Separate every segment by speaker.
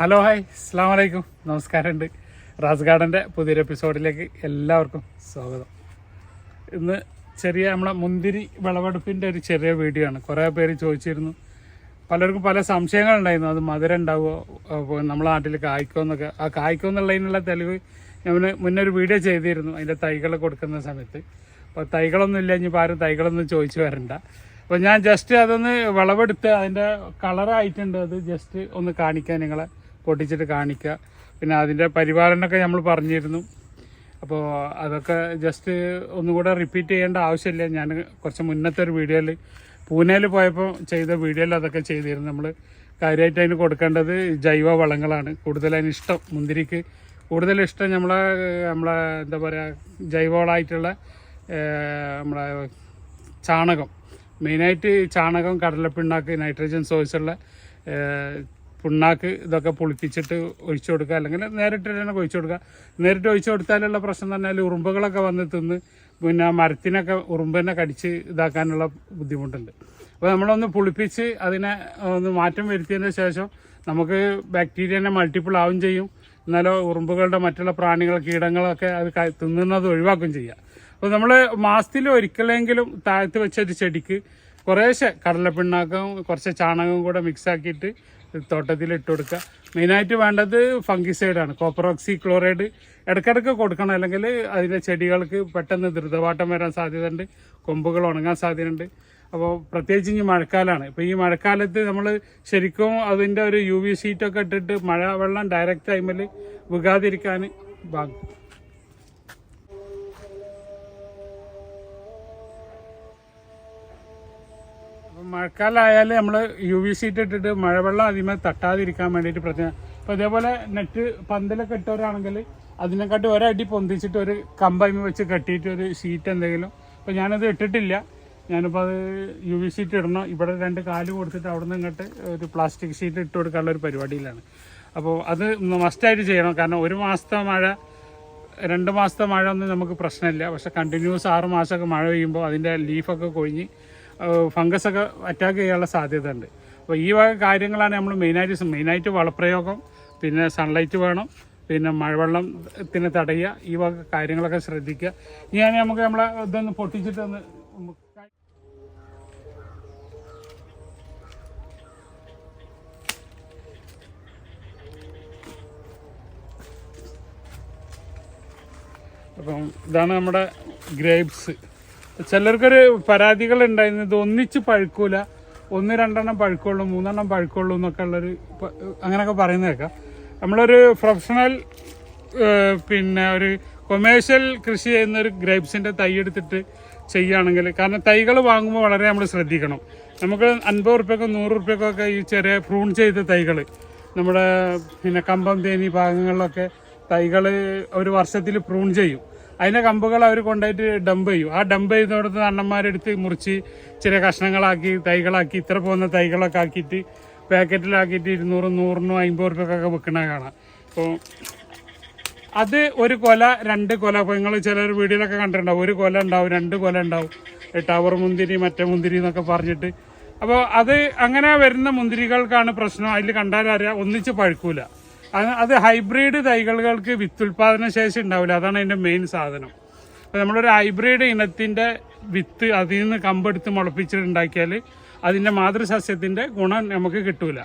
Speaker 1: Hello hi അസ്സാം വലൈക്കും നമസ്കാരമുണ്ട്. റാസ് ഗാർഡന്റെ പുതിയൊരു എപ്പിസോഡിലേക്ക് എല്ലാവർക്കും സ്വാഗതം. ഇന്ന് ചെറിയ നമ്മളെ മുന്തിരി വിളവെടുപ്പിന്റെ ഒരു ചെറിയ വീഡിയോ ആണ്. കുറേ പേര് ചോദിച്ചിരുന്നു. പലർക്കും പല സംശയങ്ങളുണ്ടായിരുന്നു. അത് മധുരം ഉണ്ടാവുമോ? നമ്മളെ നാട്ടിൽ കായ്ക്കോ എന്നൊക്കെ. ആ കായ്ക്കോ എന്നുള്ളതിനുള്ള തെളിവ് ഞാൻ മുന്നേ ഒരു വീഡിയോ ചെയ്തിരുന്നു. അതിന്റെ തൈകൾ കൊടുക്കുന്ന സമയത്ത്. അപ്പോൾ തൈകളൊന്നും ഇല്ല. ഇനിയിപ്പോൾ ആരും തൈകളൊന്നും ചോദിച്ചു വരണ്ട. അപ്പോൾ ഞാൻ ജസ്റ്റ് അതൊന്ന് വിളവെടുത്ത് അതിന്റെ കളറായിട്ടുണ്ട് അത് ജസ്റ്റ് ഒന്ന് കാണിക്കാൻ നിങ്ങളെ. പൊട്ടിച്ചിട്ട് കാണിക്കുക. പിന്നെ അതിന്റെ പരിപാലനമൊക്കെ നമ്മൾ പറഞ്ഞിരുന്നു. അപ്പോൾ അതൊക്കെ ജസ്റ്റ് ഒന്നുകൂടെ റിപ്പീറ്റ് ചെയ്യേണ്ട ആവശ്യമില്ല. ഞാൻ കുറച്ച് മുന്നത്തെ ഒരു വീഡിയോയിൽ പൂനെയിൽ പോയപ്പോൾ ചെയ്ത വീഡിയോയിൽ അതൊക്കെ ചെയ്തിരുന്നു. നമ്മൾ കാര്യമായിട്ട് അതിന് കൊടുക്കേണ്ടത് ജൈവ വളങ്ങളാണ്. കൂടുതൽ അതിന് ഇഷ്ടം മുന്തിരിക്ക്. കൂടുതൽ ഇഷ്ടം നമ്മളെ നമ്മളെ എന്താ പറയുക ജൈവവളമായിട്ടുള്ള നമ്മളെ ചാണകം. മെയിനായിട്ട് ചാണകം കടലപ്പിണ്ണാക്ക് നൈട്രജൻ സോഴ്സുള്ള പിണ്ണാക്ക് ഇതൊക്കെ പുളിപ്പിച്ചിട്ട് ഒഴിച്ചു കൊടുക്കുക. അല്ലെങ്കിൽ നേരിട്ട് തന്നെ ഒഴിച്ചു കൊടുക്കുക. നേരിട്ട് ഒഴിച്ചു കൊടുത്താലുള്ള പ്രശ്നം എന്ന് പറഞ്ഞാൽ ഉറുമ്പുകളൊക്കെ വന്ന് തിന്ന് പിന്നെ മരത്തിനൊക്കെ ഉറുമ്പിനെ കടിച്ച് ഇതാക്കാനുള്ള ബുദ്ധിമുട്ടുണ്ട്. അപ്പോൾ നമ്മളൊന്ന് പുളിപ്പിച്ച് അതിനെ ഒന്ന് മാറ്റം വരുത്തിയതിന് ശേഷം നമുക്ക് ബാക്ടീരിയനെ മൾട്ടിപ്പിൾ ആവും ചെയ്യും. എന്നാലോ ഉറുമ്പുകളുടെ മറ്റുള്ള പ്രാണികൾ കീടങ്ങളൊക്കെ അത് തിന്നുന്നത് ഒഴിവാക്കും ചെയ്യാം. അപ്പോൾ നമ്മൾ മാസത്തിൽ ഒരിക്കലെങ്കിലും താഴ്ത്തി വെച്ച ഒരു ചെടിക്ക് കുറേശ്ശെ കടലപ്പിണ്ണാക്കും കുറച്ച് ചാണകവും കൂടെ മിക്സ് ആക്കിയിട്ട് തോട്ടത്തിൽ ഇട്ട് കൊടുക്കുക. മെയിനായിട്ട് വേണ്ടത് ഫംഗിസൈഡാണ്. കോപ്പറോക്സി ക്ലോറൈഡ് ഇടയ്ക്കിടയ്ക്ക് കൊടുക്കണം. അല്ലെങ്കിൽ അതിന്റെ ചെടികൾക്ക് പെട്ടെന്ന് ദ്രുതവാട്ടം വരാൻ സാധ്യതയുണ്ട്. കൊമ്പുകൾ ഉണങ്ങാൻ സാധ്യതയുണ്ട്. അപ്പോൾ പ്രത്യേകിച്ച് ഇനി മഴക്കാലമാണ് ഇപ്പോൾ ഈ മഴക്കാലത്ത് നമ്മൾ ശരിക്കും അതിന്റെ ഒരു യു വി ഷീറ്റൊക്കെ ഇട്ടിട്ട് മഴ വെള്ളം ഡയറക്റ്റ് ടൈമിൽ വികാതിരിക്കാൻ ഭാഗം മഴക്കാലമായാൽ നമ്മൾ യു വി സീറ്റ് ഇട്ടിട്ട് മഴവെള്ളം അതിമേ തട്ടാതിരിക്കാൻ വേണ്ടിയിട്ട് പ്രത്യേകം അപ്പോൾ ഇതേപോലെ നെറ്റ് പന്തലൊക്കെ ഇട്ടവരാണെങ്കിൽ അതിനെക്കാട്ടി ഒരടി പൊന്തിച്ചിട്ട് ഒരു കമ്പൈമ വെച്ച് കെട്ടിയിട്ട് ഒരു ഷീറ്റ് എന്തെങ്കിലും അപ്പോൾ ഞാനത് ഇട്ടിട്ടില്ല. ഞാനിപ്പോൾ അത് യു വി സീറ്റ് ഇടണം. ഇവിടെ രണ്ട് കാൽ കൊടുത്തിട്ട് അവിടെ നിന്ന് ഇങ്ങോട്ട് ഒരു പ്ലാസ്റ്റിക് ഷീറ്റ് ഇട്ട് കൊടുക്കാനുള്ള ഒരു പരിപാടിയിലാണ്. അപ്പോൾ അത് മസ്റ്റായിട്ട് ചെയ്യണം. കാരണം ഒരു മാസത്തെ മഴ രണ്ട് മാസത്തെ മഴ ഒന്നും നമുക്ക് പ്രശ്നമില്ല. പക്ഷെ കണ്ടിന്യൂസ് ആറ് മാസമൊക്കെ മഴ പെയ്യുമ്പോൾ അതിന്റെ ലീഫൊക്കെ കൊഴിഞ്ഞ് ഫംഗസ് ഒക്കെ അറ്റാക്ക് ചെയ്യാനുള്ള സാധ്യത ഉണ്ട് അപ്പോൾ ഈ വക കാര്യങ്ങളാണ് നമ്മൾ മെയിനായിട്ട് മെയിനായിട്ട് വളപ്രയോഗം പിന്നെ സൺലൈറ്റ് വേണം പിന്നെ മഴവെള്ളത്തിന് തടയുക ഈ വക കാര്യങ്ങളൊക്കെ ശ്രദ്ധിക്കുക. ഞാൻ നമുക്ക് നമ്മളെ ഇതൊന്ന് പൊട്ടിച്ചിട്ട് ഒന്ന് അപ്പം ഇതാണ് നമ്മുടെ ഗ്രേപ്സ് ചിലർക്കൊരു പരാതികൾ ഉണ്ടായിരുന്നത് ഒന്നിച്ച് പഴുക്കൂല. ഒന്ന് രണ്ടെണ്ണം പഴുക്കുള്ളൂ മൂന്നെണ്ണം പഴുക്കുള്ളൂ എന്നൊക്കെ ഉള്ളൊരു അങ്ങനെയൊക്കെ പറയുന്ന കേൾക്കാം. നമ്മളൊരു പ്രൊഫഷണൽ പിന്നെ ഒരു കൊമേഴ്ഷ്യൽ കൃഷി ചെയ്യുന്ന ഒരു ഗ്രേപ്സിന്റെ തൈ എടുത്തിട്ട് ചെയ്യുകയാണെങ്കിൽ കാരണം തൈകൾ വാങ്ങുമ്പോൾ വളരെ നമ്മൾ ശ്രദ്ധിക്കണം. നമുക്ക് അൻപത് റുപ്യക്കോ നൂറ് റുപ്യക്കോ ഒക്കെ ഈ ചെറിയ പ്രൂൺ ചെയ്ത തൈകൾ നമ്മുടെ പിന്നെ കമ്പം തേനി ഭാഗങ്ങളിലൊക്കെ തൈകൾ ഒരു വർഷത്തിൽ പ്രൂൺ ചെയ്യും. അതിന്റെ കമ്പുകൾ അവർ കൊണ്ടുപോയിട്ട് ഡംപ് ചെയ്യും. ആ ഡംപ് ചെയ്തോടത്ത് അണ്ണന്മാരെടുത്ത് മുറിച്ച് ചെറിയ കഷ്ണങ്ങളാക്കി തൈകളാക്കി ഇത്ര പോകുന്ന തൈകളൊക്കെ ആക്കിയിട്ട് പാക്കറ്റിലാക്കിയിട്ട് ഇരുന്നൂറും നൂറിനും അമ്പത് റുപ്യക്കൊക്കെ വെക്കണ കാണാം. അപ്പോൾ അത് ഒരു കൊല രണ്ട് കൊല. അപ്പോൾ നിങ്ങൾ ചിലർ വീഡിയോയിലൊക്കെ കണ്ടിട്ടുണ്ടാവും. ഒരു കൊല ഉണ്ടാവും രണ്ട് കൊല ഉണ്ടാവും. ടവർ മുന്തിരി മറ്റേ മുന്തിരി എന്നൊക്കെ പറഞ്ഞിട്ട്. അപ്പോൾ അത് അങ്ങനെ വരുന്ന മുന്തിരികൾക്കാണ് പ്രശ്നം. അതിൽ കണ്ടാലറിയാം ഒന്നിച്ച് പഴുക്കൂല. അത് ഹൈബ്രിഡ് തൈകൾക്ക് വിത്തുൽപാദന ശേഷി ഉണ്ടാവില്ല. അതാണ് അതിന്റെ മെയിൻ സാധനം. അപ്പോൾ നമ്മളൊരു ഹൈബ്രിഡ് ഇനത്തിന്റെ വിത്ത് അതിൽ നിന്ന് കമ്പെടുത്ത് മുളപ്പിച്ചിട്ടുണ്ടാക്കിയാൽ അതിന്റെ മാതൃസസ്യത്തിന്റെ ഗുണം നമുക്ക് കിട്ടൂല.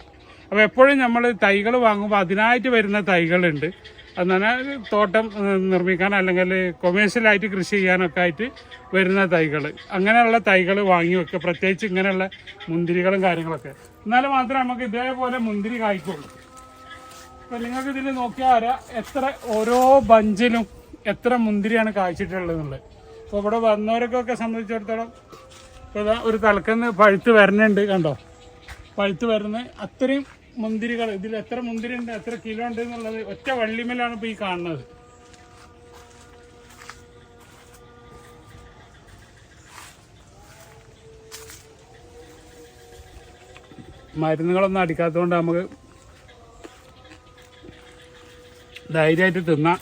Speaker 1: അപ്പോൾ എപ്പോഴും നമ്മൾ തൈകൾ വാങ്ങുമ്പോൾ അതിനായിട്ട് വരുന്ന തൈകളുണ്ട്. എന്നാണ് തോട്ടം നിർമ്മിക്കാൻ അല്ലെങ്കിൽ കൊമേഴ്ഷ്യലായിട്ട് കൃഷി ചെയ്യാനൊക്കെ ആയിട്ട് വരുന്ന തൈകൾ അങ്ങനെയുള്ള തൈകൾ വാങ്ങി വെക്കുക. പ്രത്യേകിച്ച് ഇങ്ങനെയുള്ള മുന്തിരികളും കാര്യങ്ങളൊക്കെ. എന്നാൽ മാത്രമേ നമുക്ക് ഇതേപോലെ മുന്തിരി കായ്ക്കുള്ളൂ. ഇപ്പം നിങ്ങൾക്ക് ഇതിൽ നോക്കിയാൽ അറിയാം എത്ര ഓരോ ബഞ്ചിലും എത്ര മുന്തിരിയാണ് കായ്ച്ചിട്ടുള്ളത് എന്നുള്ളത് അപ്പോൾ ഇവിടെ വന്നവർക്കൊക്കെ സംബന്ധിച്ചിടത്തോളം ഇപ്പോൾ ഇതാ ഒരു തലക്കന്ന് പഴുത്ത് വരുന്നുണ്ട് കണ്ടോ? പഴുത്ത് വരുന്ന അത്രയും മുന്തിരികൾ ഇതിൽ എത്ര മുന്തിരി ഉണ്ട് എത്ര കിലോ ഉണ്ട് എന്നുള്ളത് ഒറ്റ വള്ളിമേലാണ് ഇപ്പോൾ ഈ കാണുന്നത്. മരുന്നുകളൊന്നും അടിക്കാത്തതുകൊണ്ട് നമുക്ക് ധൈര്യമായിട്ട് തിന്നാം.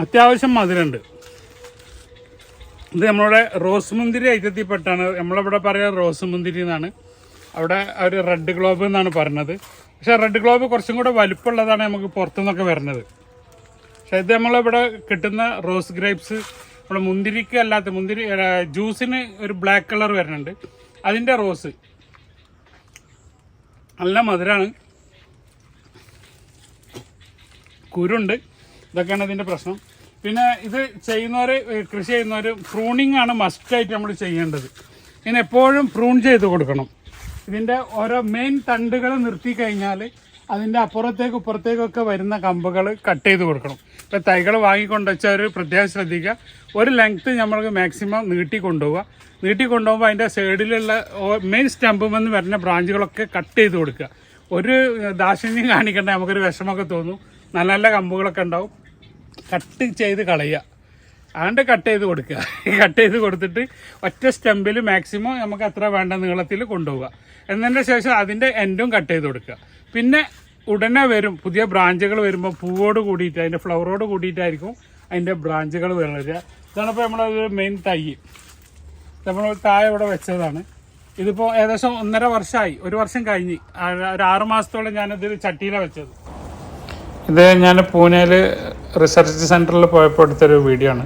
Speaker 1: അത്യാവശ്യം മധുരമുണ്ട്. ഇത് നമ്മളുടെ റോസ് മുന്തിരി ഐറ്റത്തിൽപ്പെട്ടാണ്. നമ്മളിവിടെ പറയുക റോസ് മുന്തിരി എന്നാണ്. അവിടെ ഒരു റെഡ് ഗ്ലോബ് എന്നാണ് പറഞ്ഞത്. പക്ഷെ റെഡ് ഗ്ലോബ് കുറച്ചും കൂടെ വലുപ്പമുള്ളതാണ് നമുക്ക് പുറത്തുനിന്നൊക്കെ വരുന്നത്. പക്ഷെ ഇത് നമ്മളിവിടെ കിട്ടുന്ന റോസ് ഗ്രേപ്സ് നമ്മുടെ മുന്തിരിക്ക് അല്ലാത്ത മുന്തിരി ജ്യൂസിന് ഒരു ബ്ലാക്ക് കളർ വരുന്നുണ്ട്. അതിന്റെ റോസ്. നല്ല മധുരമാണ്. കുരുണ്ട്. ഇതൊക്കെയാണ് ഇതിന്റെ പ്രശ്നം. പിന്നെ ഇത് ചെയ്യുന്നവർ കൃഷി ചെയ്യുന്നവർ പ്രൂണിങ് ആണ് മസ്റ്റായിട്ട് നമ്മൾ ചെയ്യേണ്ടത്. ഇതിന് എപ്പോഴും പ്രൂൺ ചെയ്ത് കൊടുക്കണം. ഇതിന്റെ ഓരോ മെയിൻ തണ്ടുകൾ നിർത്തി കഴിഞ്ഞാൽ അതിന്റെ അപ്പുറത്തേക്കും ഇപ്പുറത്തേക്കൊക്കെ വരുന്ന കമ്പുകൾ കട്ട് ചെയ്ത് കൊടുക്കണം. ഇപ്പോൾ തൈകൾ വാങ്ങിക്കൊണ്ട് ഒരു പ്രത്യേകം ശ്രദ്ധിക്കുക. ഒരു ലെങ്ത്ത് നമ്മൾക്ക് മാക്സിമം നീട്ടി കൊണ്ടുപോവുക. നീട്ടി കൊണ്ടുപോകുമ്പോൾ അതിന്റെ സൈഡിലുള്ള മെയിൻ സ്റ്റമ്പും എന്ന് വരുന്ന ബ്രാഞ്ചുകളൊക്കെ കട്ട് ചെയ്ത് കൊടുക്കുക. ഒരു ദാക്ഷിണ്യം കാണിക്കേണ്ട നമുക്കൊരു വിഷമമൊക്കെ തോന്നും. നല്ല നല്ല കമ്പുകളൊക്കെ ഉണ്ടാവും. കട്ട് ചെയ്ത് കളയുക. അതുകൊണ്ട് കട്ട് ചെയ്ത് കൊടുക്കുക. കട്ട് ചെയ്ത് കൊടുത്തിട്ട് ഒറ്റ സ്റ്റെമ്പിൽ മാക്സിമം നമുക്ക് എത്ര വേണ്ട നീളത്തിൽ കൊണ്ടുപോവുക. എന്നതിന്റെ ശേഷം അതിന്റെ എൻഡും കട്ട് ചെയ്ത് കൊടുക്കുക. പിന്നെ ഉടനെ വരും. പുതിയ ബ്രാഞ്ചുകൾ വരുമ്പോൾ പൂവോട് കൂടിയിട്ട് അതിന്റെ ഫ്ലവറോട് കൂടിയിട്ടായിരിക്കും അതിന്റെ ബ്രാഞ്ചുകൾ വരുന്നത് ഇതാണ് ഇപ്പോൾ നമ്മളൊരു മെയിൻ തൈ. നമ്മൾ താഴെ ഇവിടെ വെച്ചതാണ്. ഇതിപ്പോൾ ഏകദേശം ഒന്നര വർഷമായി ഒരു വർഷം കഴിഞ്ഞ്. ഒരു ആറ് ഞാനത് ചട്ടിയിലാണ് വെച്ചത്. ഇത് ഞാൻ പൂനെയിൽ റിസർച്ച് സെന്ററിൽ പോയപ്പോൾ എടുത്തൊരു വീഡിയോ ആണ്.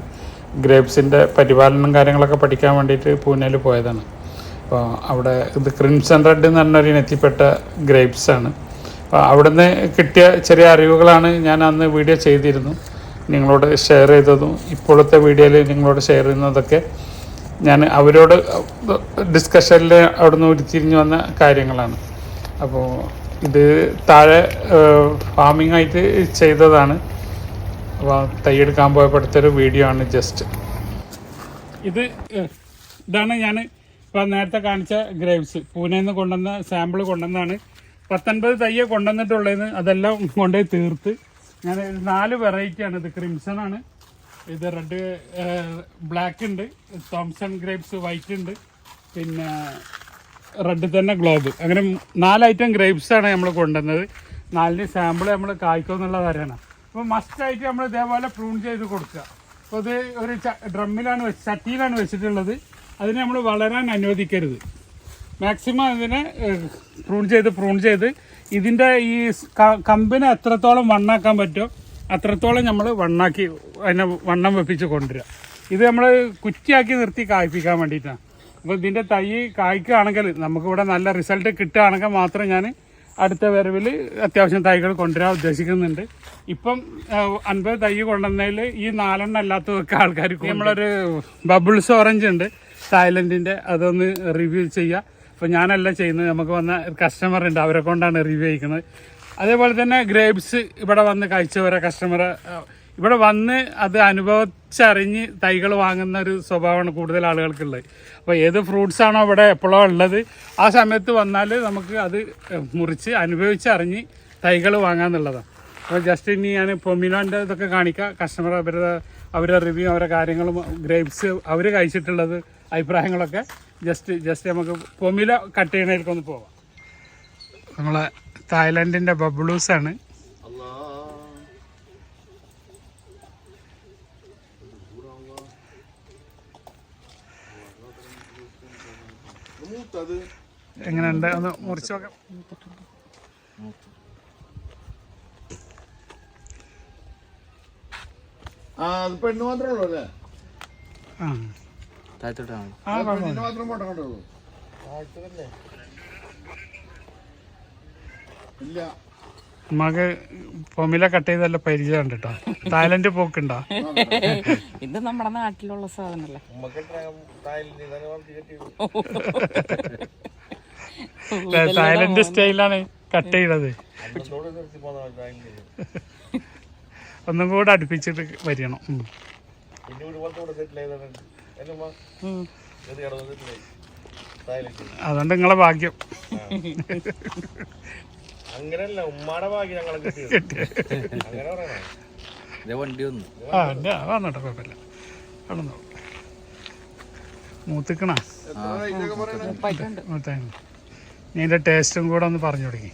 Speaker 1: ഗ്രേപ്സിന്റെ പരിപാലനം കാര്യങ്ങളൊക്കെ പഠിക്കാൻ വേണ്ടിയിട്ട് പൂനെയിൽ പോയതാണ്. അപ്പോൾ അവിടെ ഇത് ക്രിംസൺ റെഡ് എന്ന് പറഞ്ഞൊരു ഇനത്തിൽപ്പെട്ട ഗ്രേപ്സ് ആണ്. അപ്പോൾ അവിടുന്ന് കിട്ടിയ ചെറിയ അറിവുകളാണ് ഞാൻ അന്ന് വീഡിയോ ചെയ്തിരുന്നു. നിങ്ങളോട് ഷെയർ ചെയ്തതും ഇപ്പോഴത്തെ വീഡിയോയിൽ നിങ്ങളോട് ഷെയർ ചെയ്യുന്നതൊക്കെ ഞാൻ അവരോട് ഡിസ്കഷനിൽ അവിടുന്ന് ഉരുത്തിരിഞ്ഞു വന്ന കാര്യങ്ങളാണ്. അപ്പോൾ ഇത് താഴെ ഫാമിംഗ് ആയിട്ട് ചെയ്തതാണ്. അപ്പോൾ തൈയെടുക്കാൻ പോയപ്പോഴത്തെ ഒരു വീഡിയോ ആണ് ജസ്റ്റ് ഇത് ഇതാണ് ഞാൻ ഇപ്പം നേരത്തെ കാണിച്ച ഗ്രേവ്സ് പൂനെയിൽ നിന്ന് കൊണ്ടുവന്ന സാമ്പിൾ കൊണ്ടുവന്നാണ് പത്തൊൻപത് തയ്യെ കൊണ്ടുവന്നിട്ടുള്ളതെന്ന് അതെല്ലാം കൊണ്ടുപോയി തീർത്ത്. ഞാൻ നാല് നാല് വെറൈറ്റിയാണ് ഇത്. ക്രിംസൺ ആണ്. ഇത് റെഡ് ബ്ലാക്ക് ഉണ്ട്. തോംസൺ ഗ്രേപ്സ് വൈറ്റ് ഉണ്ട്. പിന്നെ റെഡ് തന്നെ ഗ്ലോബ്. അങ്ങനെ നാല് ഐറ്റം ഗ്രേപ്സ് ആണ് നമ്മൾ കൊണ്ടുവന്നത്. നാലിന് സാമ്പിൾ നമ്മൾ കായ്ക്കുമെന്നുള്ള കാര്യമാണ്. അപ്പോൾ മസ്റ്റായിട്ട് നമ്മൾ ഇതേപോലെ പ്രൂൺ ചെയ്ത് കൊടുക്കുക. അപ്പോൾ ഇത് ഒരു ഡ്രമ്മിലാണ് വെച്ച് ചട്ടിയിലാണ് വെച്ചിട്ടുള്ളത്. അതിനെ നമ്മൾ വളരാൻ അനുവദിക്കരുത്. മാക്സിമം ഇതിനെ പ്രൂൺ ചെയ്ത് പ്രൂൺ ചെയ്ത് ഇതിന്റെ ഈ കമ്പിനെ എത്രത്തോളം വണ്ണാക്കാൻ പറ്റുമോ അത്രത്തോളം നമ്മൾ വണ്ണാക്കി അതിനെ വണ്ണം വെപ്പിച്ച് കൊണ്ടുവരിക. ഇത് നമ്മൾ കുറ്റിയാക്കി നിർത്തി കായ്പ്പിക്കാൻ വേണ്ടിയിട്ടാണ്. അപ്പോൾ ഇതിന്റെ തൈ കായ്ക്കുകയാണെങ്കിൽ നമുക്കിവിടെ നല്ല റിസൾട്ട് കിട്ടുകയാണെങ്കിൽ മാത്രം ഞാൻ അടുത്ത വരവിൽ അത്യാവശ്യം തൈകൾ കൊണ്ടുവരാൻ ഉദ്ദേശിക്കുന്നുണ്ട്. ഇപ്പം അൻപത് തൈ കൊണ്ടുവന്നതിൽ ഈ നാലെണ്ണം അല്ലാത്തതൊക്കെ ആൾക്കാർക്ക് നമ്മളൊരു ബബിൾസ് ഓറഞ്ച് ഉണ്ട്. തായ്ലൻഡിന്റെ അതൊന്ന് റിവ്യൂ ചെയ്യുക അപ്പോൾ ഞാനല്ല ചെയ്യുന്നത്. നമുക്ക് വന്ന കസ്റ്റമർ ഉണ്ട്. അവരെ കൊണ്ടാണ് റിവ്യൂ അയക്കുന്നത് അതേപോലെ തന്നെ ഗ്രേപ്സ് ഇവിടെ വന്ന് കഴിച്ചവരെ കസ്റ്റമർ ഇവിടെ വന്ന് അത് അനുഭവിച്ചറിഞ്ഞ് തൈകൾ വാങ്ങുന്ന ഒരു സ്വഭാവമാണ് കൂടുതൽ ആളുകൾക്കുള്ളത്. അപ്പോൾ ഏത് ഫ്രൂട്ട്സ് ആണോ ഇവിടെ എപ്പോഴോ ഉള്ളത് ആ സമയത്ത് വന്നാൽ നമുക്ക് അത് മുറിച്ച് അനുഭവിച്ചറിഞ്ഞ് തൈകൾ വാങ്ങാന്നുള്ളതാണ്. അപ്പോൾ ജസ്റ്റ് ഇനി ഞാൻ പൊമിനോന്റെ ഇതൊക്കെ കാണിക്കാം. കസ്റ്റമർ അവരുടെ അവരുടെ റിവ്യൂ അവരുടെ കാര്യങ്ങളും ഗ്രേപ്സ് അവർ കഴിച്ചിട്ടുള്ളത് അഭിപ്രായങ്ങളൊക്കെ ജസ്റ്റ് ജസ്റ്റ് നമുക്ക് പൊമില കട്ട് ചെയ്യണേക്കൊന്ന് പോവാം. നമ്മളെ തായ്ലൻഡിന്റെ ബബ്ലൂസാണ്
Speaker 2: മൂത്തത്
Speaker 1: എങ്ങനെയുണ്ട് ഒന്ന് മുറിച്ച് നോക്കാം.
Speaker 2: ആ അത് പെണ്ണ് മാത്രമേ ഉള്ളൂ അല്ലേ?
Speaker 1: ആ.
Speaker 2: പെണ്ണിന് മാത്രം പോട്ടെ കണ്ടുള്ളൂ ഇല്ല.
Speaker 1: നമുക്ക് പൊമില കട്ട് ചെയ്തല്ല പരിചയം ഉണ്ട് കേട്ടോ തായ്ലൻഡ് പോക്കുണ്ടോ?
Speaker 3: ഇത് നമ്മുടെ നാട്ടിലുള്ള സാധനല്ലേ.
Speaker 1: തായ്ലൻഡ് സ്റ്റൈലാണ് കട്ട് ചെയ്തത്. ഒന്നും കൂടെ അടുപ്പിച്ചിട്ട് വരണം. അതുകൊണ്ട് നിങ്ങളെ ഭാഗ്യം.
Speaker 4: അങ്ങനെയല്ല ഉമ്മാടെ ഭാഗ്യം ഞങ്ങളെ കിട്ടിയത്. അങ്ങനെ പറയണോ.
Speaker 5: ഇതേ വണ്ടി വന്നു.
Speaker 1: ആ എന്റെ വന്നോട്ടെ കുഴപ്പമില്ല. അവിടെ നിന്ന്. മൂത്തിക്കണ? നീ ടേസ്റ്റും കൂടെ ഒന്ന് പറഞ്ഞു തുടങ്ങി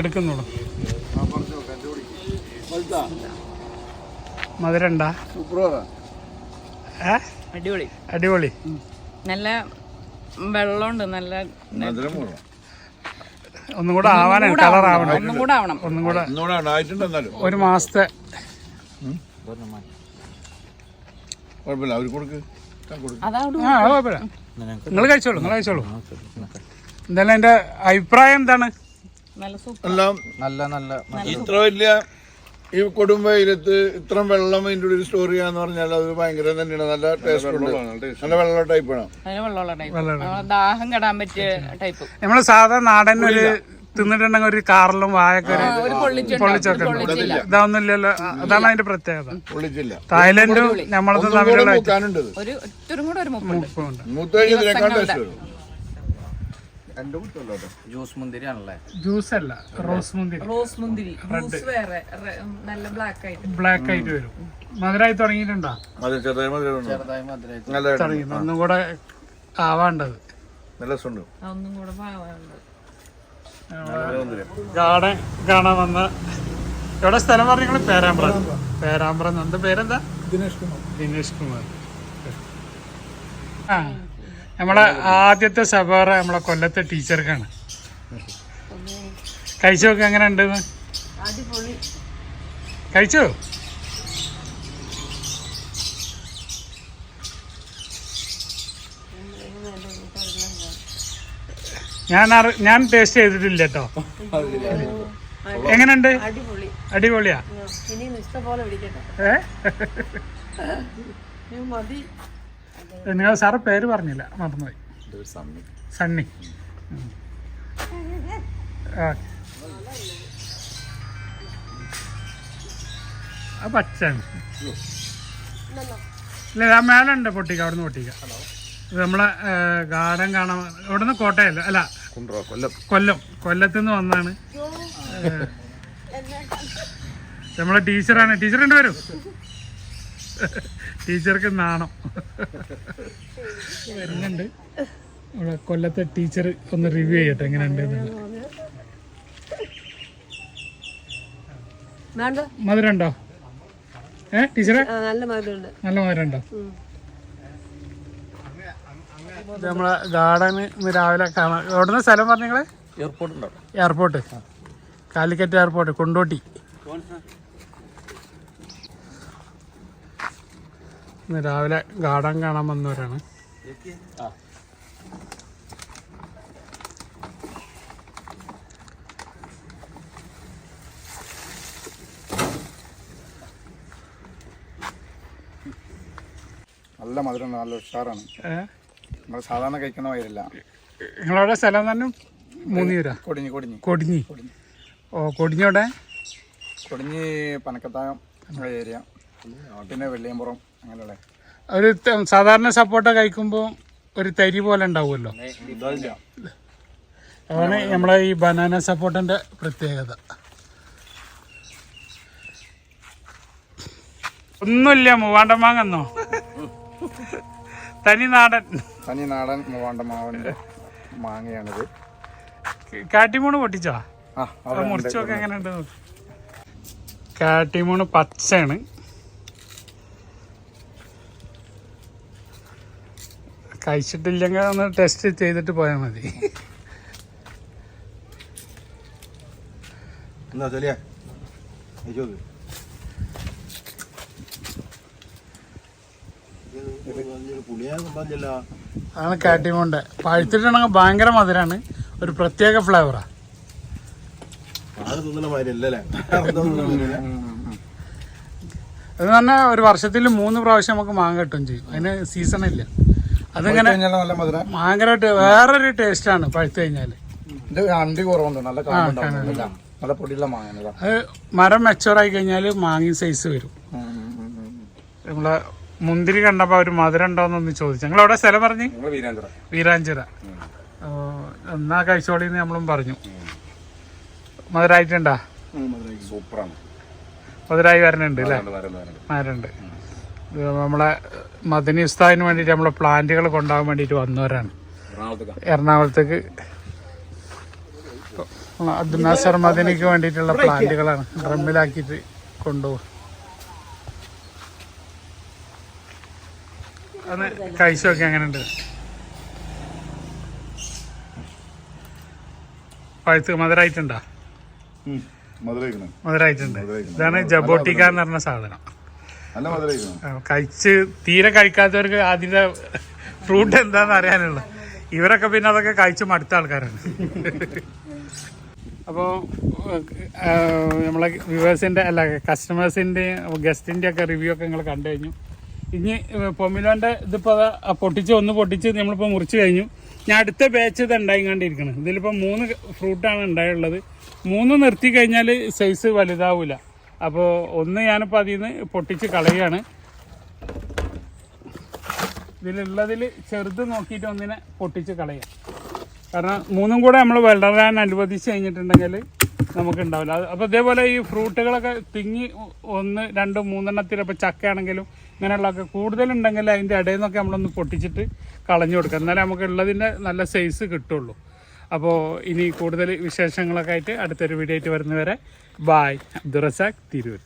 Speaker 2: എടുക്കുന്നുള്ളൂ
Speaker 1: മധുരണ്ടാ?
Speaker 2: സൂപ്പർ
Speaker 3: അടിപൊളി.
Speaker 1: അടിപൊളി.
Speaker 3: നല്ല വെള്ളമുണ്ട് നല്ല
Speaker 1: ഒന്നും കൂടെ ആവാനാണ് കളർ ആവണം.
Speaker 3: ഒന്നും കൂടെ ആവണം.
Speaker 1: ഒന്നും കൂടെ ഒരു മാസത്തെ നിങ്ങൾ കഴിച്ചോളൂ നിങ്ങൾ കഴിച്ചോളൂ. എന്തായാലും എന്റെ അഭിപ്രായം എന്താണ്?
Speaker 3: നല്ല സൂപ്പർ.
Speaker 2: എല്ലാം
Speaker 5: നല്ല നല്ല
Speaker 2: ഇത്ര വലിയ ഈ കൊടും വെയിലത്ത് ഇത്ര വെള്ളം അതിന്റെ ഉള്ളിൽ സ്റ്റോർ ചെയ്യാന്ന് പറഞ്ഞാൽ അത് ഭയങ്കര തന്നെയാണ്. നല്ല ടേസ്റ്റ് ഉണ്ട്. നല്ല വെള്ള ടൈപ്പാണ്
Speaker 3: അതിന് വെള്ളമുള്ള ടൈപ്പ് ദാഹം കെടാൻ പറ്റിയ ടൈപ്പ്
Speaker 1: നമ്മൾ സാധാ നാടൻ ഒരു തിന്നിട്ടുണ്ടെങ്കിൽ ഒരു കാറിലും വായൊക്കെ പൊള്ളിച്ചൊക്കെ ഉണ്ട് ഇതാവുന്നില്ലല്ലോ. അതാണ് അതിന്റെ പ്രത്യേകത.
Speaker 2: പൊള്ളിച്ചില്ല.
Speaker 1: തായ്ലൻഡും നമ്മളതും തമ്മിലുള്ള
Speaker 3: മുപ്പുണ്ട്
Speaker 1: ഉപ്പുണ്ട്
Speaker 2: മൂത്ത് കഴിഞ്ഞ് ഇതിനേക്കാൾ ടേസ്റ്റ് വരും രണ്ടു കുത്തല്ലോ
Speaker 5: ജ്യൂസ് മുന്തിരി ആണല്ലേ
Speaker 1: ജ്യൂസ് അല്ല റോസ് മുന്തിരി.
Speaker 3: റോസ് മുന്തിരി. ജ്യൂസ് വേറെ നല്ല ബ്ലാക്ക് ആയിട്ട്.
Speaker 1: ബ്ലാക്ക് ആയിട്ട് വരും. മധുരമായി തുടങ്ങിയിട്ടുണ്ടോ?
Speaker 2: മധുരം ചെറുതായി മധുരം
Speaker 5: ചെറുതായി മധുരമായിട്ട്
Speaker 2: നല്ല
Speaker 1: തുടങ്ങി ഒന്നും കൂടെ ആവാണ്ടത്.
Speaker 2: നല്ല രസമുണ്ട്.
Speaker 3: ഒന്നും കൂടെ ഭാവമുണ്ട്
Speaker 1: ഗാർഡൻ കാണാൻ വന്ന എവിടെ സ്ഥലം പറഞ്ഞു നിങ്ങൾ പേരാമ്പ്ര. പേരാമ്പ്ര. എന്താ പേരെന്താ? ദിനേഷ് കുമാർ. ദിനേഷ് കുമാർ. ആ. നമ്മളെ ആദ്യത്തെ സഫാറ നമ്മളെ കൊല്ലത്തെ ടീച്ചർക്കാണ്. കഴിച്ചു നോക്ക് എങ്ങനെ ഉണ്ട്? കഴിച്ചോ? ഞാൻ ഞാൻ ടേസ്റ്റ് ചെയ്തിട്ടില്ല കേട്ടോ. എങ്ങനെയുണ്ട്? അടിപൊളിയാ? ഏ? നിങ്ങൾ സാറ് പേര് പറഞ്ഞില്ല. മറന്നുപോയി. സണ്ണി. ആ. പച്ചാണ് ഇല്ല ആ മേലെ ഉണ്ട് പൊട്ടിക്ക അവിടുന്ന് പൊട്ടിക്ക. നമ്മളെ ഗാർഡൻ കാണാൻ ഇവിടുന്ന് കോട്ടയല്ല? അല്ല.
Speaker 2: കൊല്ലം.
Speaker 1: കൊല്ലം. കൊല്ലത്ത് നിന്ന് വന്നാണ് നമ്മളെ ടീച്ചറാണ്. ടീച്ചർ ഉണ്ട് വരും ടീച്ചർക്ക് നാണം. വരുന്നുണ്ട്. ഇവിടെ കൊല്ലത്തെ ടീച്ചർ ഒന്ന് റിവ്യൂ ചെയ്യട്ടെ എങ്ങനെയുണ്ട് മധുരം ഉണ്ടോ ഏ ടീച്ചറെ?
Speaker 6: നല്ല
Speaker 1: മധുരണ്ടോ മധുരം ഉണ്ടോ നമ്മളെ ഗാർഡൻ ഇന്ന് രാവിലെ കാണാം. എവിടുന്ന സ്ഥലം പറഞ്ഞങ്ങൾ
Speaker 5: airport
Speaker 1: airport. Calicut airport Kondotty. ഇന്ന് രാവിലെ ഗാർഡൻ കാണാൻ വന്നവരാണ്.
Speaker 7: നല്ല മധുരം നല്ല ഉഷാറാണ്.
Speaker 1: നമ്മൾ
Speaker 7: നമ്മൾ സാധാരണ കഴിക്കുന്ന വയറില്ല
Speaker 1: നിങ്ങളവിടെ സ്ഥലം തന്നെ മൂന്നിയൂരാ?
Speaker 7: കൊടിഞ്ഞി കൊടിഞ്ഞി.
Speaker 1: കൊടിഞ്ഞി. ഓ കൊടിഞ്ഞോടെ
Speaker 7: കൊടിഞ്ഞി പനക്കത്തായം ഏരിയ. പിന്നെ വെള്ളിയമ്പുറം അങ്ങനെയുള്ള.
Speaker 1: ഒരു സാധാരണ സപ്പോർട്ട കഴിക്കുമ്പോൾ ഒരു തരി പോലെ ഉണ്ടാവുമല്ലോ? അതാണ് നമ്മളെ ഈ ബനാന സപ്പോർട്ടിന്റെ പ്രത്യേകത. ഒന്നുമില്ല മൂവാണ്ടൻ മാങ്ങന്നോ തനി നാടൻ.
Speaker 7: തനി നാടൻ മൂവാണ്ട മാവന്റെ മാങ്ങയാണിത്
Speaker 1: കാട്ടിമൂണ് പൊട്ടിച്ചോ. മുറിച്ചൊക്കെ എങ്ങനെയുണ്ട് കാട്ടിമൂണ് പച്ചയാണ്. കഴിച്ചിട്ടില്ലെങ്കിൽ ഒന്ന് ടെസ്റ്റ് ചെയ്തിട്ട് പോയാൽ മതി.
Speaker 2: എന്നാ ചോദിച്ചു
Speaker 1: അതാണ് കാട്ടിമൂണ്ട്. പഴുത്തിട്ടുണ്ടെങ്കിൽ ഭയങ്കര മധുരാണ്. ഒരു പ്രത്യേക ഫ്ലേവറാ അത് തന്നെ ഒരു വർഷത്തിൽ മൂന്ന് പ്രാവശ്യം നമുക്ക് മാങ്ങ കിട്ടും ചെയ്യും. അതിന് സീസൺ ഇല്ല. അതിങ്ങനെ?
Speaker 7: നല്ല മധുര.
Speaker 1: ഭയങ്കരമായിട്ട് വേറൊരു ടേസ്റ്റാണ് ആണ് കഴിഞ്ഞാൽ
Speaker 7: ഇത് അണ്ടി കുറവുണ്ട്. നല്ല നല്ല- പൊടിയുള്ള മാങ്ങയാണ്
Speaker 1: അത് മരം മെച്ചോറായി കഴിഞ്ഞാൽ മാങ്ങി സൈസ് വരും. നമ്മളെ മുന്തിരി കണ്ടപ്പോൾ ഒരു മധുരം ഉണ്ടോന്നൊന്ന് ചോദിച്ചു. ഞങ്ങൾ അവിടെ സ്ഥലം പറഞ്ഞു? വീരാഞ്ചിറ. എന്നാ കഴിച്ചോളിന്ന് നമ്മളും പറഞ്ഞു. മധുരായിട്ടുണ്ടാ?
Speaker 7: സൂപ്പറാണ്.
Speaker 1: മധുരായി വരണുണ്ട് അല്ലേ? വരണുണ്ട് നമ്മളെ മദനി ഉസ്താദിന് വേണ്ടിയിട്ട് നമ്മളെ പ്ലാന്റുകൾ കൊണ്ടുപോകാൻ വേണ്ടിയിട്ട് വന്നവരാണ്. എറണാകുളത്തേക്ക്? അബ്ദുനാസർ മദനിക്ക് വേണ്ടിയിട്ടുള്ള പ്ലാന്റുകളാണ് ഡ്രമ്മിലാക്കിയിട്ട് കൊണ്ടുപോകും. ഒന്ന് കഴിച്ചു നോക്കി അങ്ങനെ ഉണ്ട് പഴുത്ത് മധുരമായിട്ടുണ്ടോ
Speaker 2: മധുരായിട്ടുണ്ട്.
Speaker 1: മധുരമായിട്ടുണ്ട് ഇതാണ് ജബോട്ടിക്ക എന്ന് പറഞ്ഞ സാധനം. കഴിച്ച് തീരെ കഴിക്കാത്തവർക്ക് അതിന്റെ ഫ്രൂട്ട് എന്താന്ന് അറിയാനുള്ള. ഇവരൊക്കെ പിന്നെ അതൊക്കെ കഴിച്ച് മടുത്ത ആൾക്കാരാണ്. അപ്പോൾ നമ്മളെ വ്യൂവേഴ്സിന്റെ അല്ല കസ്റ്റമേഴ്സിന്റെയും ഗസ്റ്റിന്റെ ഒക്കെ റിവ്യൂ ഒക്കെ നിങ്ങൾ കണ്ടു കഴിഞ്ഞു. ഇനി പൊമിലോന്റെ ഇതിപ്പോൾ പൊട്ടിച്ച് ഒന്ന് പൊട്ടിച്ച് നമ്മളിപ്പോൾ മുറിച്ച് കഴിഞ്ഞു. ഞാൻ അടുത്ത ബാച്ച് ഇത് ഉണ്ടായിക്കൊണ്ടിരിക്കണം ഇതിലിപ്പോൾ മൂന്ന് ഫ്രൂട്ടാണ് ഉണ്ടായുള്ളത്. മൂന്ന് നിർത്തി കഴിഞ്ഞാൽ സൈസ് വലുതാവില്ല അപ്പോൾ ഒന്ന് ഞാനിപ്പോൾ അതിൽ നിന്ന് പൊട്ടിച്ച് കളയുകയാണ്. ഇതിലുള്ളതിൽ ചെറുത് നോക്കിയിട്ട് ഒന്നിനെ പൊട്ടിച്ച് കളയാം. കാരണം മൂന്നും കൂടെ നമ്മൾ വളരാൻ അനുവദിച്ച് കഴിഞ്ഞിട്ടുണ്ടെങ്കിൽ നമുക്ക് ഉണ്ടാവില്ല അത് അപ്പോൾ ഇതേപോലെ ഈ ഫ്രൂട്ടുകളൊക്കെ തിങ്ങി ഒന്ന് രണ്ട് മൂന്നെണ്ണത്തിൽ ഇപ്പോൾ ചക്കയാണെങ്കിലും ഇങ്ങനെയുള്ളതൊക്കെ കൂടുതലുണ്ടെങ്കിൽ അതിന്റെ ഇടയിൽ നിന്നൊക്കെ നമ്മളൊന്ന് പൊട്ടിച്ചിട്ട് കളഞ്ഞു കൊടുക്കുക എന്നാലേ നമുക്ക് ഉള്ളതിന്റെ നല്ല സൈസ് കിട്ടുള്ളൂ. അപ്പോൾ ഇനി കൂടുതൽ വിശേഷങ്ങളൊക്കെ ആയിട്ട് അടുത്തൊരു വീഡിയോ ആയിട്ട് വരുന്നവരെ ബായ് അബ്ദുറസാഖ് തിരൂർ.